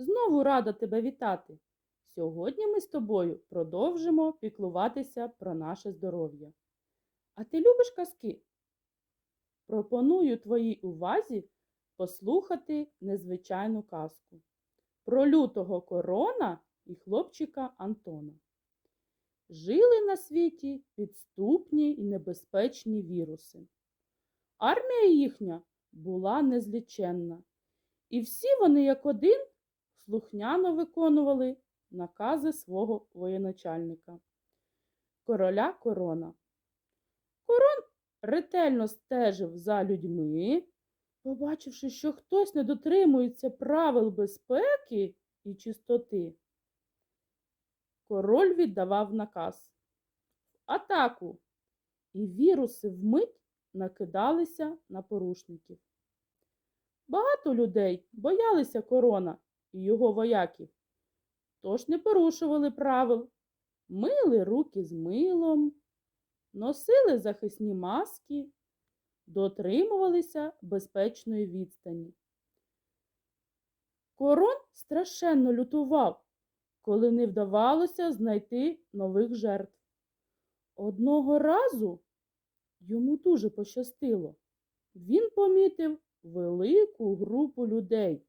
Знову рада тебе вітати. Сьогодні ми з тобою продовжимо піклуватися про наше здоров'я. А ти любиш казки? Пропоную твоїй увазі послухати незвичайну казку про лютого корона і хлопчика Антона. Жили на світі підступні і небезпечні віруси. Армія їхня була незліченна, і всі вони як один слухняно виконували накази свого воєначальника, короля Корона. Корон ретельно стежив за людьми, побачивши, що хтось не дотримується правил безпеки і чистоти. Король віддавав наказ атаку, і віруси вмить накидалися на порушників. Багато людей боялися корона і його вояків, тож не порушували правил, мили руки з милом, носили захисні маски, дотримувалися безпечної відстані. Корон страшенно лютував, коли не вдавалося знайти нових жертв. Одного разу йому дуже пощастило. Він помітив велику групу людей,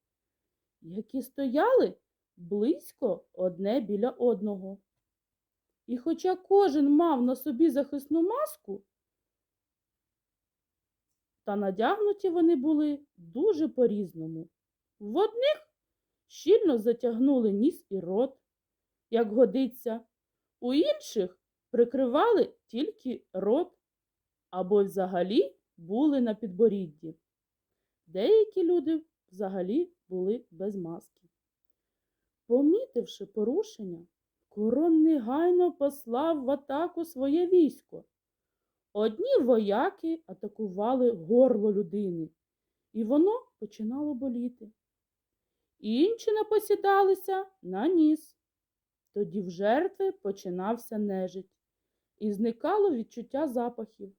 які стояли близько одне біля одного. І хоча кожен мав на собі захисну маску, та надягнуті вони були дуже по-різному. В одних щільно затягнули ніс і рот, як годиться, у інших прикривали тільки рот або взагалі були на підборідді. Деякі люди взагалі були без маски. Помітивши порушення, корон негайно послав в атаку своє військо. Одні вояки атакували горло людини, і воно починало боліти. Інші напосідалися на ніс. Тоді в жертви починався нежить і зникало відчуття запахів.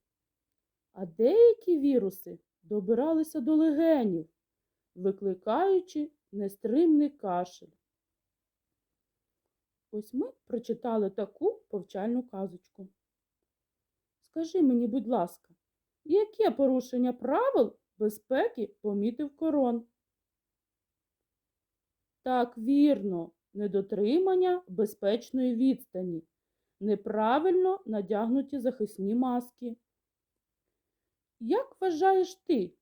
А деякі віруси добиралися до легенів, викликаючи нестримний кашель. Ось ми прочитали таку повчальну казочку. Скажи мені, будь ласка, яке порушення правил безпеки помітив корон? Так, вірно, недотримання безпечної відстані, неправильно надягнуті захисні маски. Як вважаєш ти,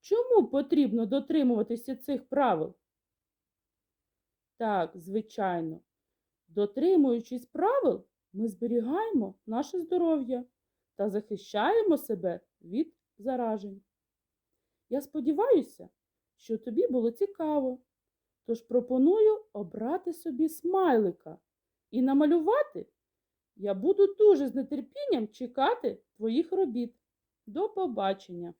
чому потрібно дотримуватися цих правил? Так, звичайно, дотримуючись правил, ми зберігаємо наше здоров'я та захищаємо себе від заражень. Я сподіваюся, що тобі було цікаво, тож пропоную обрати собі смайлика і намалювати. Я буду дуже з нетерпінням чекати твоїх робіт. До побачення!